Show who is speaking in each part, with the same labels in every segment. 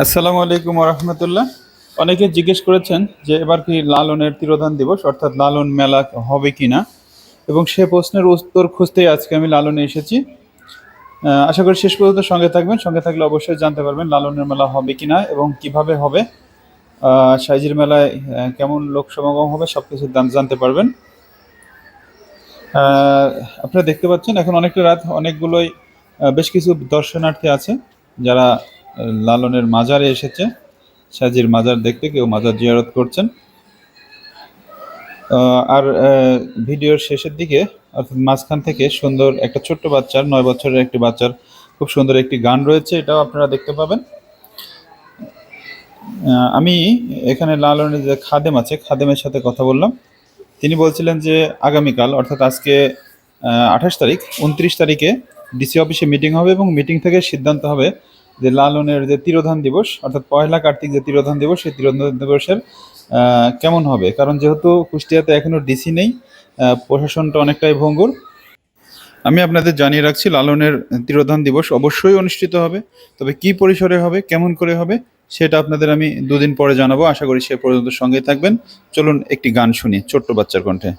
Speaker 1: আসসালামু আলাইকুম রহমতুল্লাহ অনেকে জিজ্ঞেস করেছেন যে এবার কি লালনের তিরোধান দিবস, অর্থাৎ লালন মেলা হবে কি না এবং সে প্রশ্নের উত্তর খুঁজতেই আজকে আমি লালনে এসেছি। আশা করি শেষ পর্যন্ত সঙ্গে থাকবেন। সঙ্গে থাকলে অবশ্যই জানতে পারবেন লালনের মেলা হবে কি না এবং কীভাবে হবে। সাইজির মেলায় কেমন লোক সমাগম হবে সব কিছু জানতে পারবেন। আপনারা দেখতে পাচ্ছেন, এখন অনেকটা রাত, অনেকগুলোই বেশ কিছু দর্শনার্থী আছে যারা লালনের মাজারে এসেছে। সাজির মাজার দেখতে কেউ মাজার জিয়ারত করছেন। আর ভিডিওর শেষের দিকে, অর্থাৎ মাঝখান থেকে সুন্দর একটা ছোট্ট বাচ্চার, নয় বছরের একটি বাচ্চার খুব সুন্দর একটি গান রয়েছে, এটাও আপনারা দেখতে পাবেন। আমি এখানে লালনের যে খাদেম আছে, খাদেমের সাথে কথা বললাম। তিনি বলছিলেন যে আগামীকাল, অর্থাৎ আজকে আঠাশ তারিখ, উনত্রিশ তারিখে ডিসি অফিসে মিটিং হবে এবং মিটিং থেকে সিদ্ধান্ত হবে যে লালনের যে তিরোধান দিবস, অর্থাৎ পয়লা কার্তিক যে তিরোধান দিবস, সেই তিরোধান দিবসের কেমন হবে? কারণ যেহেতু কুষ্টিয়াতে এখনও ডিসি নেই প্রশাসনটা অনেকটাই ভঙ্গুর। আমি আপনাদের জানিয়ে রাখছি, লালনের তিরোধান দিবস অবশ্যই অনুষ্ঠিত হবে, তবে কি পরিসরে হবে, কেমন করে হবে, সেটা আপনাদের আমি দুদিন পরে জানাব। আশা করি সে পর্যন্ত সঙ্গে থাকবেন। চলুন একটি গান শুনি, ছোট্ট বাচ্চার কণ্ঠে।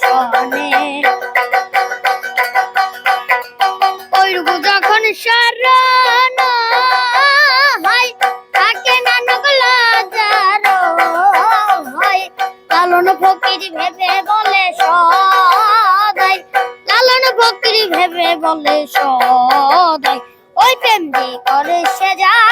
Speaker 2: সনে ওইরকম যখন লালন ফকির ভেবে বলে সদাই, লালন ফকির ভেবে বলে সদাই। ওই প্রেম করে সে জানে